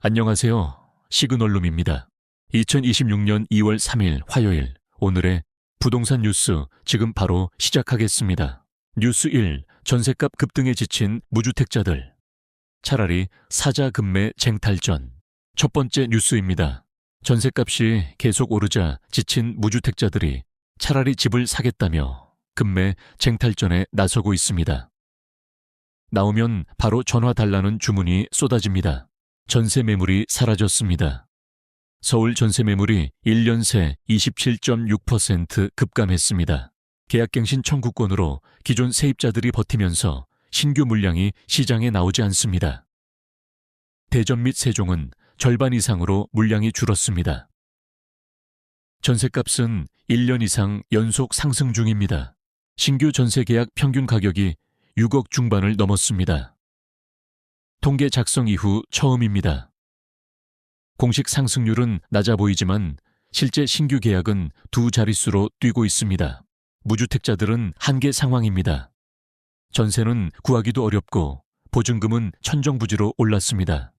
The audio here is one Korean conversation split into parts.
안녕하세요. 시그널룸입니다. 2026년 2월 3일 화요일 오늘의 부동산 뉴스 지금 바로 시작하겠습니다. 뉴스 1. 전세값 급등에 지친 무주택자들. 차라리 사자 급매 쟁탈전. 첫 번째 뉴스입니다. 전세값이 계속 오르자 지친 무주택자들이 차라리 집을 사겠다며 급매 쟁탈전에 나서고 있습니다. 나오면 바로 전화 달라는 주문이 쏟아집니다. 전세 매물이 사라졌습니다. 서울 전세 매물이 1년 새 27.6% 급감했습니다. 계약갱신 청구권으로 기존 세입자들이 버티면서 신규 물량이 시장에 나오지 않습니다. 대전 및 세종은 절반 이상으로 물량이 줄었습니다. 전세값은 1년 이상 연속 상승 중입니다. 신규 전세 계약 평균 가격이 6억 중반을 넘었습니다. 통계 작성 이후 처음입니다. 공식 상승률은 낮아 보이지만 실제 신규 계약은 두 자릿수로 뛰고 있습니다. 무주택자들은 한계 상황입니다. 전세는 구하기도 어렵고 보증금은 천정부지로 올랐습니다.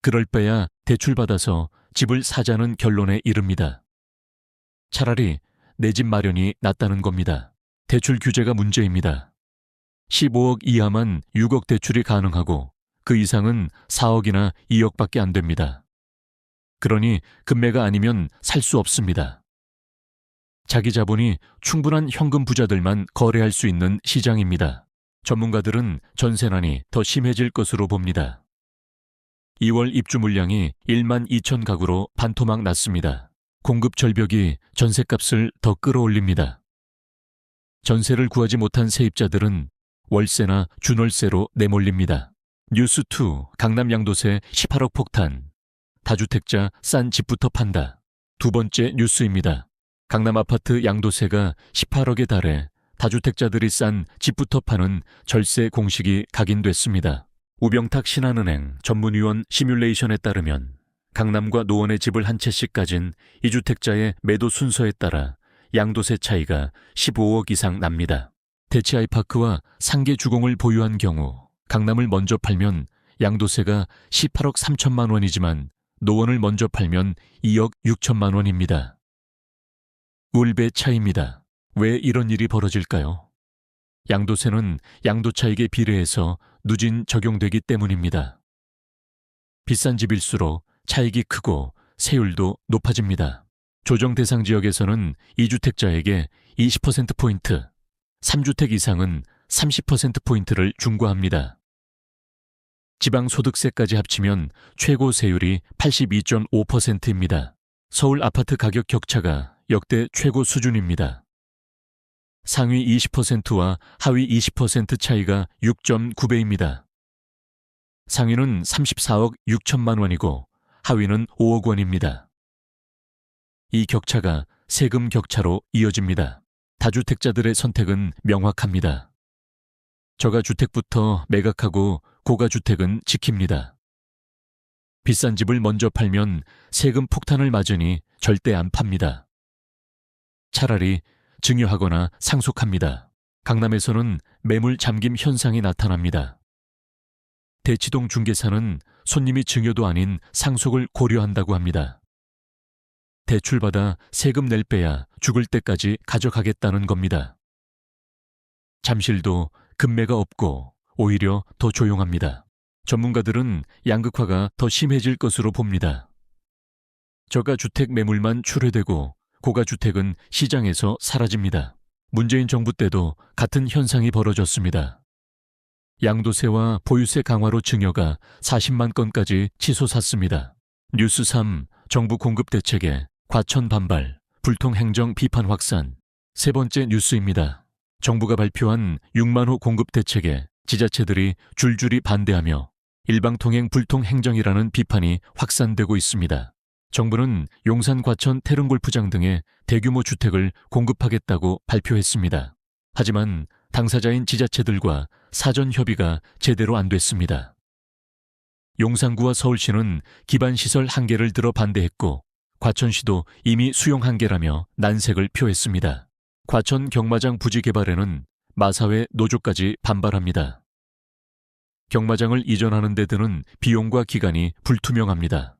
그럴 바야 대출받아서 집을 사자는 결론에 이릅니다. 차라리 내 집 마련이 낫다는 겁니다. 대출 규제가 문제입니다. 15억 이하만 6억 대출이 가능하고 그 이상은 4억이나 2억밖에 안 됩니다. 그러니 금매가 아니면 살 수 없습니다. 자기 자본이 충분한 현금 부자들만 거래할 수 있는 시장입니다. 전문가들은 전세난이 더 심해질 것으로 봅니다. 2월 입주 물량이 1만 2천 가구로 반토막 났습니다. 공급 절벽이 전세값을 더 끌어올립니다. 전세를 구하지 못한 세입자들은 월세나 준월세로 내몰립니다. 뉴스2 강남 양도세 18억 폭탄. 다주택자 싼 집부터 판다. 두 번째 뉴스입니다. 강남 아파트 양도세가 18억에 달해 다주택자들이 싼 집부터 파는 절세 공식이 각인됐습니다. 우병탁 신한은행 전문위원 시뮬레이션에 따르면 강남과 노원의 집을 한 채씩 가진 이주택자의 매도 순서에 따라 양도세 차이가 15억 이상 납니다. 대치 아이파크와 상계 주공을 보유한 경우 강남을 먼저 팔면 양도세가 18억 3천만 원이지만 노원을 먼저 팔면 2억 6천만 원입니다. 울배 차이입니다. 왜 이런 일이 벌어질까요? 양도세는 양도차익에 비례해서 누진 적용되기 때문입니다. 비싼 집일수록 차익이 크고 세율도 높아집니다. 조정 대상 지역에서는 2주택자에게 20%포인트, 3주택 이상은 30%포인트를 중과합니다. 지방소득세까지 합치면 최고 세율이 82.5%입니다. 서울 아파트 가격 격차가 역대 최고 수준입니다. 상위 20%와 하위 20% 차이가 6.9배입니다. 상위는 34억 6천만 원이고 하위는 5억 원입니다. 이 격차가 세금 격차로 이어집니다. 다주택자들의 선택은 명확합니다. 저가 주택부터 매각하고 고가주택은 지킵니다. 비싼 집을 먼저 팔면 세금 폭탄을 맞으니 절대 안 팝니다. 차라리 증여하거나 상속합니다. 강남에서는 매물 잠김 현상이 나타납니다. 대치동 중개사는 손님이 증여도 아닌 상속을 고려한다고 합니다. 대출받아 세금 낼 빼야 죽을 때까지 가져가겠다는 겁니다. 잠실도 금매가 없고 오히려 더 조용합니다. 전문가들은 양극화가 더 심해질 것으로 봅니다. 저가 주택 매물만 출회되고 고가 주택은 시장에서 사라집니다. 문재인 정부 때도 같은 현상이 벌어졌습니다. 양도세와 보유세 강화로 증여가 40만 건까지 치솟았습니다. 뉴스 3 정부 공급 대책에 과천 반발, 불통 행정 비판 확산. 세 번째 뉴스입니다. 정부가 발표한 6만 호 공급 대책에 지자체들이 줄줄이 반대하며 일방통행 불통 행정이라는 비판이 확산되고 있습니다. 정부는 용산 과천 태릉 골프장 등의 대규모 주택을 공급하겠다고 발표했습니다. 하지만 당사자인 지자체들과 사전 협의가 제대로 안 됐습니다. 용산구와 서울시는 기반시설 한계를 들어 반대했고 과천시도 이미 수용 한계라며 난색을 표했습니다. 과천 경마장 부지 개발에는 마사회 노조까지 반발합니다. 경마장을 이전하는 데 드는 비용과 기간이 불투명합니다.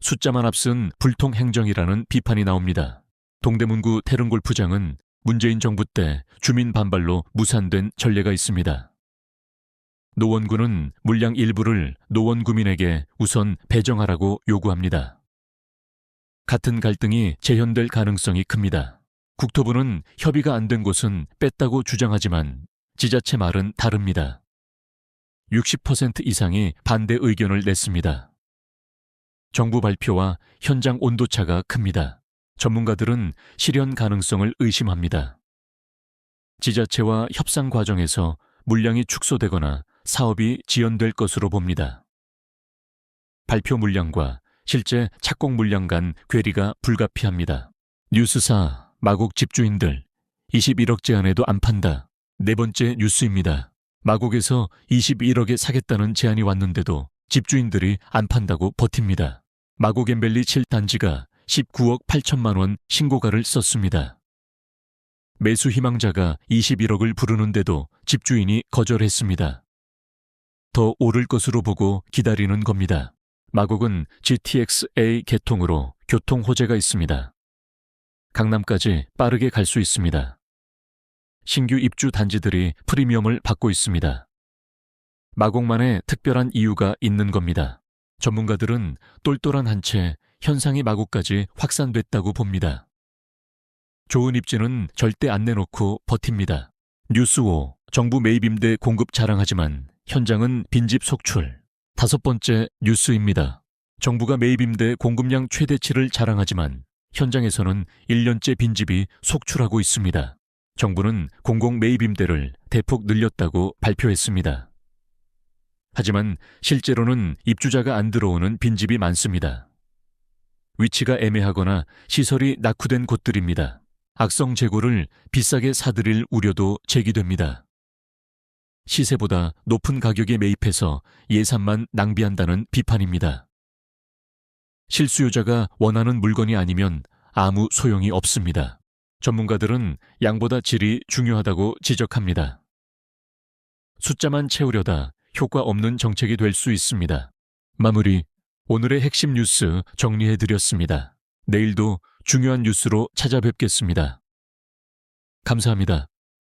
숫자만 앞선 불통 행정이라는 비판이 나옵니다. 동대문구 태릉골프장은 문재인 정부 때 주민 반발로 무산된 전례가 있습니다. 노원구는 물량 일부를 노원구민에게 우선 배정하라고 요구합니다. 같은 갈등이 재현될 가능성이 큽니다. 국토부는 협의가 안 된 곳은 뺐다고 주장하지만 지자체 말은 다릅니다. 60% 이상이 반대 의견을 냈습니다. 정부 발표와 현장 온도차가 큽니다. 전문가들은 실현 가능성을 의심합니다. 지자체와 협상 과정에서 물량이 축소되거나 사업이 지연될 것으로 봅니다. 발표 물량과 실제 착공 물량 간 괴리가 불가피합니다. 뉴스사 마곡 집주인들 21억 제 안에도 안 판다. 네 번째 뉴스입니다. 마곡에서 21억에 사겠다는 제안이 왔는데도 집주인들이 안 판다고 버팁니다. 마곡 엠벨리 7단지가 19억 8천만 원 신고가를 썼습니다. 매수 희망자가 21억을 부르는데도 집주인이 거절했습니다. 더 오를 것으로 보고 기다리는 겁니다. 마곡은 GTX-A 개통으로 교통 호재가 있습니다. 강남까지 빠르게 갈 수 있습니다. 신규 입주 단지들이 프리미엄을 받고 있습니다. 마곡만의 특별한 이유가 있는 겁니다. 전문가들은 똘똘한 한 채 현상이 마곡까지 확산됐다고 봅니다. 좋은 입지는 절대 안 내놓고 버팁니다. 뉴스5 정부 매입 임대 공급 자랑하지만 현장은 빈집 속출. 다섯 번째 뉴스입니다. 정부가 매입 임대 공급량 최대치를 자랑하지만 현장에서는 1년째 빈집이 속출하고 있습니다. 정부는 공공 매입 임대를 대폭 늘렸다고 발표했습니다. 하지만 실제로는 입주자가 안 들어오는 빈집이 많습니다. 위치가 애매하거나 시설이 낙후된 곳들입니다. 악성 재고를 비싸게 사들일 우려도 제기됩니다. 시세보다 높은 가격에 매입해서 예산만 낭비한다는 비판입니다. 실수요자가 원하는 물건이 아니면 아무 소용이 없습니다. 전문가들은 양보다 질이 중요하다고 지적합니다. 숫자만 채우려다 효과 없는 정책이 될 수 있습니다. 마무리 오늘의 핵심 뉴스 정리해드렸습니다. 내일도 중요한 뉴스로 찾아뵙겠습니다. 감사합니다.